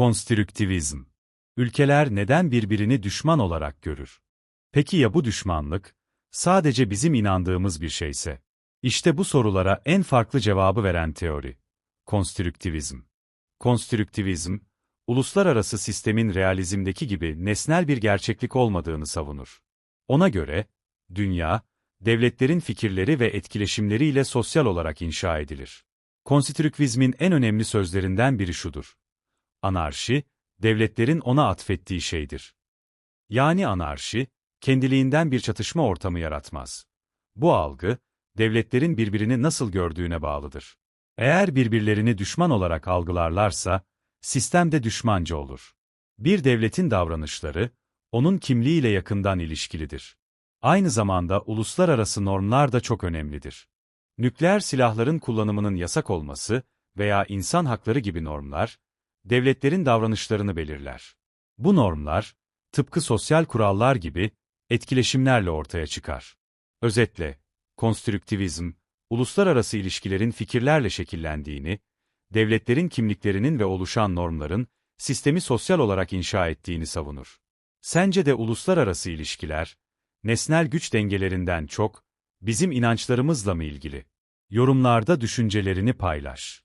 Konstrüktivizm. Ülkeler neden birbirini düşman olarak görür? Peki ya bu düşmanlık, sadece bizim inandığımız bir şeyse? İşte bu sorulara en farklı cevabı veren teori. Konstrüktivizm. Konstrüktivizm, uluslararası sistemin realizmdeki gibi nesnel bir gerçeklik olmadığını savunur. Ona göre, dünya, devletlerin fikirleri ve etkileşimleriyle sosyal olarak inşa edilir. Konstrüktivizmin en önemli sözlerinden biri şudur. Anarşi, devletlerin ona atfettiği şeydir. Yani anarşi, kendiliğinden bir çatışma ortamı yaratmaz. Bu algı, devletlerin birbirini nasıl gördüğüne bağlıdır. Eğer birbirlerini düşman olarak algılarlarsa, sistem de düşmanca olur. Bir devletin davranışları, onun kimliğiyle yakından ilişkilidir. Aynı zamanda uluslararası normlar da çok önemlidir. Nükleer silahların kullanımının yasak olması veya insan hakları gibi normlar, devletlerin davranışlarını belirler. Bu normlar, tıpkı sosyal kurallar gibi, etkileşimlerle ortaya çıkar. Özetle, konstrüktivizm, uluslararası ilişkilerin fikirlerle şekillendiğini, devletlerin kimliklerinin ve oluşan normların, sistemi sosyal olarak inşa ettiğini savunur. Sence de uluslararası ilişkiler, nesnel güç dengelerinden çok, bizim inançlarımızla mı ilgili? Yorumlarda düşüncelerini paylaş.